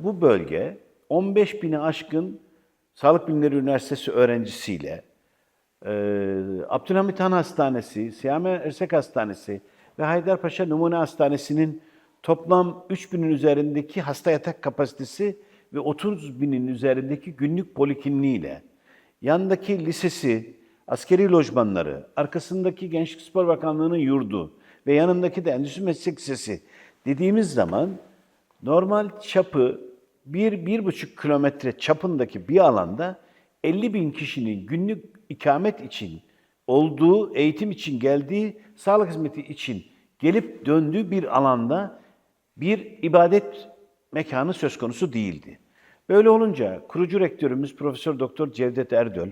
Bu bölge 15 bini aşkın Sağlık Bilimleri Üniversitesi öğrencisiyle e, Abdülhamit Han Hastanesi, Siyame Ersek Hastanesi ve Haydarpaşa Numune Hastanesi'nin toplam 3000'in üzerindeki hasta yatak kapasitesi ve 30 binin üzerindeki günlük polikliniğiyle yandaki lisesi, askeri lojmanları, arkasındaki Gençlik Spor Bakanlığı'nın yurdu ve yanındaki de Endüstri Meslek Lisesi dediğimiz zaman normal çapı bir, bir buçuk kilometre çapındaki bir alanda 50 bin kişinin günlük ikamet için olduğu, eğitim için geldiği, sağlık hizmeti için gelip döndüğü bir alanda bir ibadet mekanı söz konusu değildi. Böyle olunca kurucu rektörümüz Profesör Doktor Cevdet Erdöl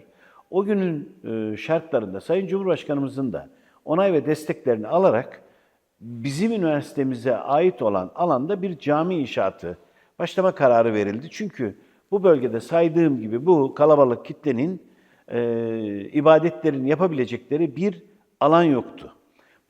o günün e, şartlarında Sayın Cumhurbaşkanımızın da onay ve desteklerini alarak bizim üniversitemize ait olan alanda bir cami inşaatı başlama kararı verildi. Çünkü bu bölgede saydığım gibi bu kalabalık kitlenin e, ibadetlerini yapabilecekleri bir alan yoktu.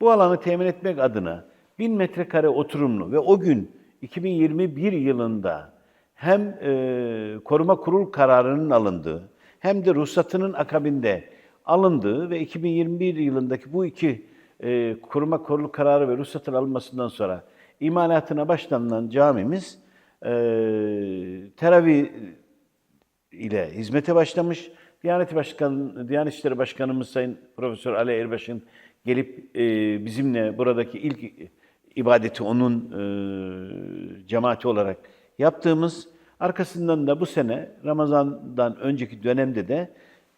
Bu alanı temin etmek adına 1000 metrekare oturumlu ve o gün 2021 yılında hem e, koruma kurul kararının alındığı hem de ruhsatının akabinde alındığı ve 2021 yılındaki bu iki e, koruma kurulu kararı ve ruhsatın alınmasından sonra imalatına başlanılan camimiz e, teravih ile hizmete başlamış. Diyanet Başkanı, Diyanet İşleri Başkanımız Sayın Profesör Ali Erbaş'ın gelip e, bizimle buradaki ilk ibadeti onun e, cemaati olarak yaptığımız, arkasından da bu sene Ramazan'dan önceki dönemde de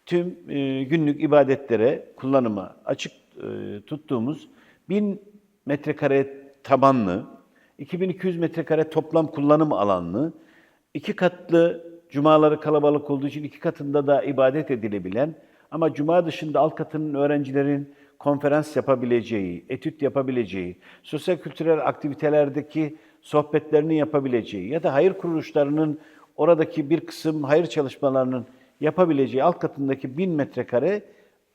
tüm e, günlük ibadetlere kullanıma açık e, tuttuğumuz 1000 metrekare tabanlı, 2200 metrekare toplam kullanım alanlı, iki katlı cumaları kalabalık olduğu için iki katında da ibadet edilebilen ama cuma dışında alt katının öğrencilerin konferans yapabileceği, etüt yapabileceği, sosyal kültürel aktivitelerdeki sohbetlerini yapabileceği ya da hayır kuruluşlarının oradaki bir kısım hayır çalışmalarının yapabileceği alt katındaki bin metrekare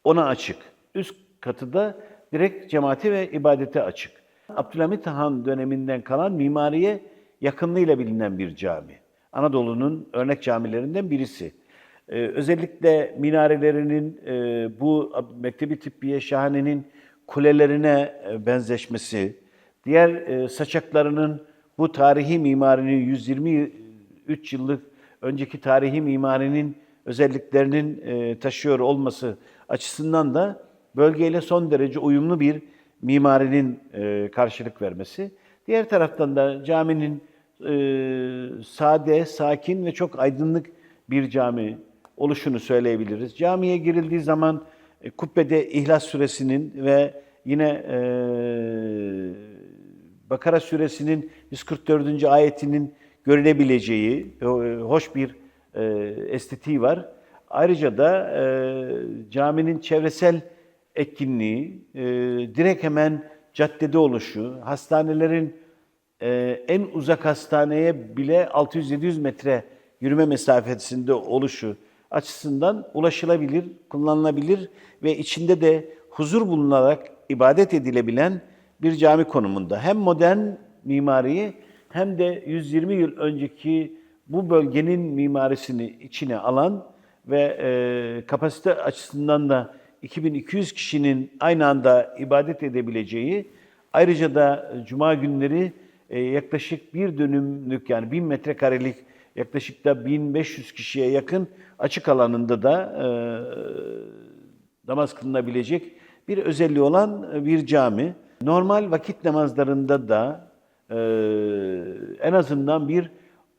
ona açık. Üst katı da direkt cemaati ve ibadete açık. Abdülhamit Han döneminden kalan mimariye yakınlığıyla bilinen bir cami. Anadolu'nun örnek camilerinden birisi. Ee, özellikle minarelerinin e, bu Mektebi Tıbbiye Şahane'nin kulelerine e, benzeşmesi, diğer e, saçaklarının bu tarihi mimarinin 123 yıllık önceki tarihi mimarinin özelliklerinin e, taşıyor olması açısından da bölgeyle son derece uyumlu bir mimarinin e, karşılık vermesi. Diğer taraftan da caminin e, sade, sakin ve çok aydınlık bir cami oluşunu söyleyebiliriz. Camiye girildiği zaman e, kubbede İhlas Suresinin ve yine e, Bakara Suresinin 144. ayetinin görülebileceği e, hoş bir e, estetiği var. Ayrıca da e, caminin çevresel etkinliği, e, direkt hemen caddede oluşu, hastanelerin e, en uzak hastaneye bile 600-700 metre yürüme mesafesinde oluşu açısından ulaşılabilir, kullanılabilir ve içinde de huzur bulunarak ibadet edilebilen bir cami konumunda. Hem modern mimariyi hem de 120 yıl önceki bu bölgenin mimarisini içine alan ve e, kapasite açısından da 2200 kişinin aynı anda ibadet edebileceği, ayrıca da Cuma günleri e, yaklaşık bir dönümlük yani 1000 metrekarelik yaklaşık da 1500 kişiye yakın açık alanında da e, namaz kılınabilecek bir özelliği olan bir cami. Normal vakit namazlarında da e, en azından bir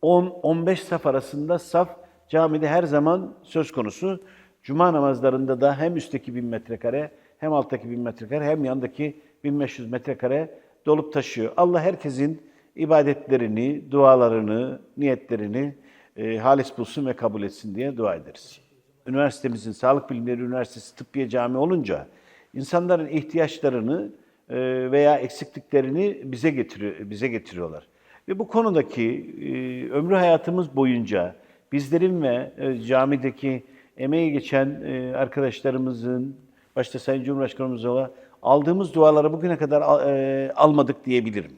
10-15 saf arasında saf camide her zaman söz konusu. Cuma namazlarında da hem üstteki 1000 metrekare hem alttaki 1000 metrekare hem yandaki 1500 metrekare dolup taşıyor. Allah herkesin ibadetlerini, dualarını, niyetlerini e, halis bulsun ve kabul etsin diye dua ederiz. Üniversitemizin Sağlık Bilimleri Üniversitesi Tıbbiye Cami olunca insanların ihtiyaçlarını e, veya eksikliklerini bize getiriyor, bize getiriyorlar. Ve bu konudaki e, ömrü hayatımız boyunca bizlerin ve e, camideki emeği geçen e, arkadaşlarımızın, başta Sayın Cumhurbaşkanımızla aldığımız duaları bugüne kadar e, almadık diyebilirim.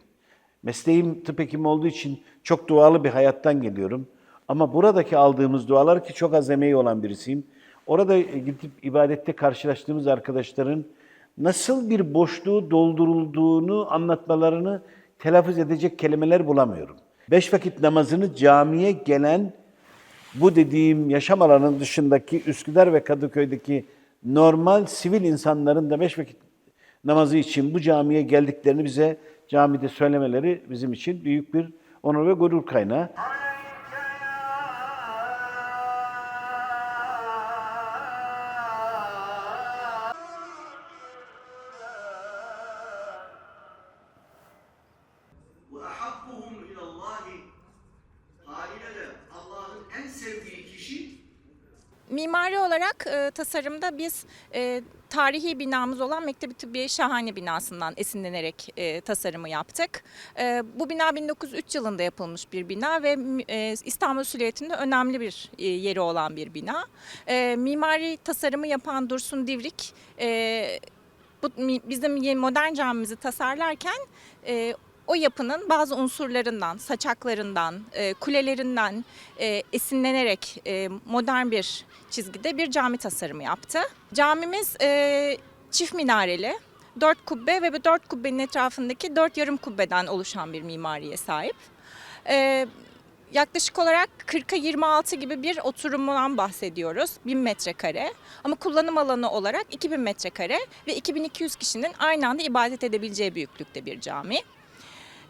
Mesleğim tıp hekimi olduğu için çok dualı bir hayattan geliyorum. Ama buradaki aldığımız dualar ki çok az emeği olan birisiyim. Orada gidip ibadette karşılaştığımız arkadaşların nasıl bir boşluğu doldurulduğunu anlatmalarını telaffuz edecek kelimeler bulamıyorum. Beş vakit namazını camiye gelen bu dediğim yaşam alanının dışındaki Üsküdar ve Kadıköy'deki normal sivil insanların da beş vakit namazı için bu camiye geldiklerini bize camide söylemeleri bizim için büyük bir onur ve gurur kaynağı. Mimari olarak e, tasarımda biz e, tarihi binamız olan Mektebi Tıbbiye Şahane binasından esinlenerek e, tasarımı yaptık. E, bu bina 1903 yılında yapılmış bir bina ve e, İstanbul Süliyeti'nde önemli bir e, yeri olan bir bina. E, mimari tasarımı yapan Dursun Divrik e, bu, bizim modern camimizi tasarlarken e, o yapının bazı unsurlarından, saçaklarından, e, kulelerinden e, esinlenerek e, modern bir çizgide bir cami tasarımı yaptı. Camimiz çift minareli, dört kubbe ve bu dört kubbenin etrafındaki dört yarım kubbeden oluşan bir mimariye sahip. Yaklaşık olarak 40'a 26 gibi bir oturumdan bahsediyoruz. 1000 metrekare. Ama kullanım alanı olarak 2000 metrekare ve 2200 kişinin aynı anda ibadet edebileceği büyüklükte bir cami.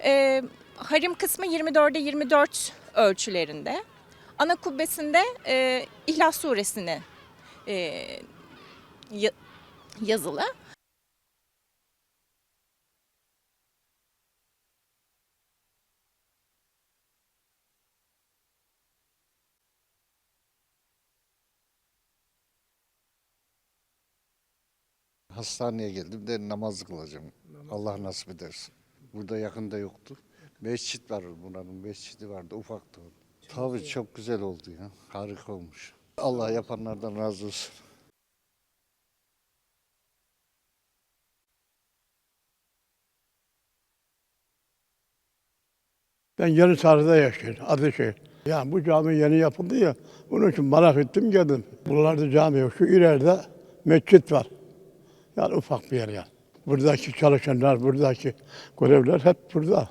Ee, harim kısmı 24'e 24 ölçülerinde. Ana kubbesinde e, İhlas suresini e, ya- yazılı. Hastaneye geldim de namaz kılacağım. Allah nasip ederse. Burada yakında yoktu. Mescit var buranın mescidi vardı ufaktı. Tabii çok güzel oldu ya. Harika olmuş. Allah yapanlardan razı olsun. Ben yeni tarihte yaşıyorum, Adışehir. Yani bu cami yeni yapıldı ya, bunun için merak ettim geldim. Buralarda cami yok, şu ileride mescit var. Yani ufak bir yer yani. Buradaki çalışanlar, buradaki görevler hep burada.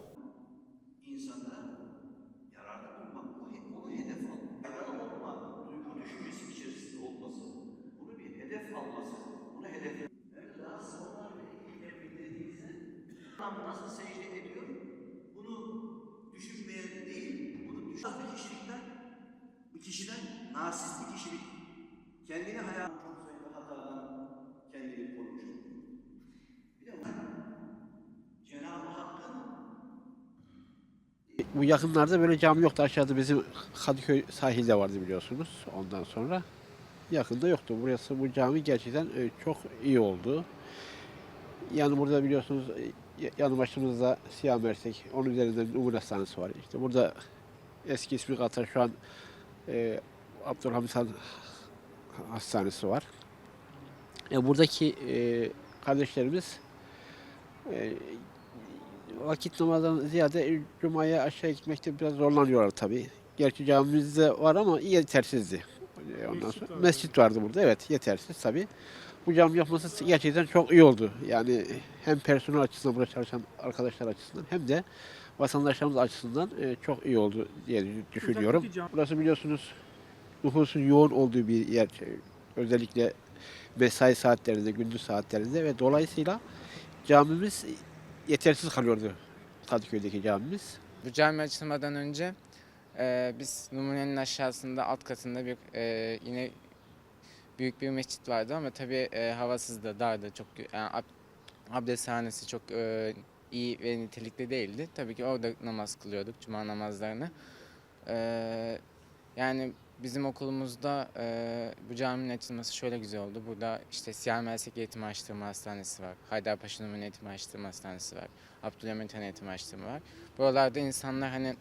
Bu yakınlarda böyle cami yoktu. Aşağıda bizim Kadıköy sahilde vardı biliyorsunuz. Ondan sonra yakında yoktu. Burası bu cami gerçekten e, çok iyi oldu. Yani burada biliyorsunuz e, yanı başımızda Siyah Mersek, onun üzerinde Umur Hastanesi var. İşte burada eski ismi Katar şu an e, Abdülhamit Han Hastanesi var. E, buradaki e, kardeşlerimiz e, vakit namazdan ziyade Cuma'ya aşağı gitmekte biraz zorlanıyorlar tabii. Gerçi camimizde var ama yetersizdi. Ondan sonra mescit vardı burada. Evet yetersiz tabii. Bu cami yapması gerçekten çok iyi oldu. Yani hem personel açısından burada çalışan arkadaşlar açısından hem de vatandaşlarımız açısından e, çok iyi oldu diye düşünüyorum. Burası biliyorsunuz nüfusun yoğun olduğu bir yer. Özellikle mesai saatlerinde, gündüz saatlerinde ve dolayısıyla camimiz yetersiz kalıyordu Kadıköy'deki camimiz. Bu cami açılmadan önce e, biz numunenin aşağısında alt katında bir e, yine büyük bir mescit vardı ama tabii e, havasızdı, dardı. Çok yani ab, abdesthanesi çok e, iyi ve nitelikli değildi. Tabii ki orada namaz kılıyorduk, cuma namazlarını. E, yani bizim okulumuzda e, bu caminin açılması şöyle güzel oldu. Burada işte Siyah Meslek Eğitim Araştırma Hastanesi var. Haydarpaşa Numune Eğitim Araştırma Hastanesi var. Abdülhamit Han Eğitim Araştırma var. Buralarda insanlar hani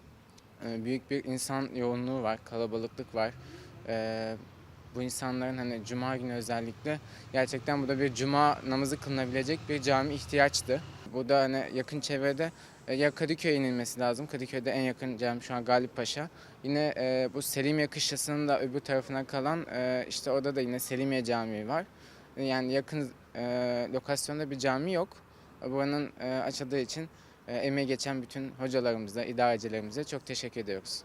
e, büyük bir insan yoğunluğu var, kalabalıklık var. E, bu insanların hani cuma günü özellikle gerçekten burada bir cuma namazı kılınabilecek bir cami ihtiyaçtı. burada hani yakın çevrede ya Kadıköy'e inilmesi lazım. Kadıköy'de en yakın cami şu an Galip Paşa. Yine e, bu Selimiye Kışlası'nın da öbür tarafına kalan e, işte orada da yine Selimiye Camii var. Yani yakın e, lokasyonda bir cami yok. Buranın e, açıldığı için e, emeği geçen bütün hocalarımıza, idarecilerimize çok teşekkür ediyoruz.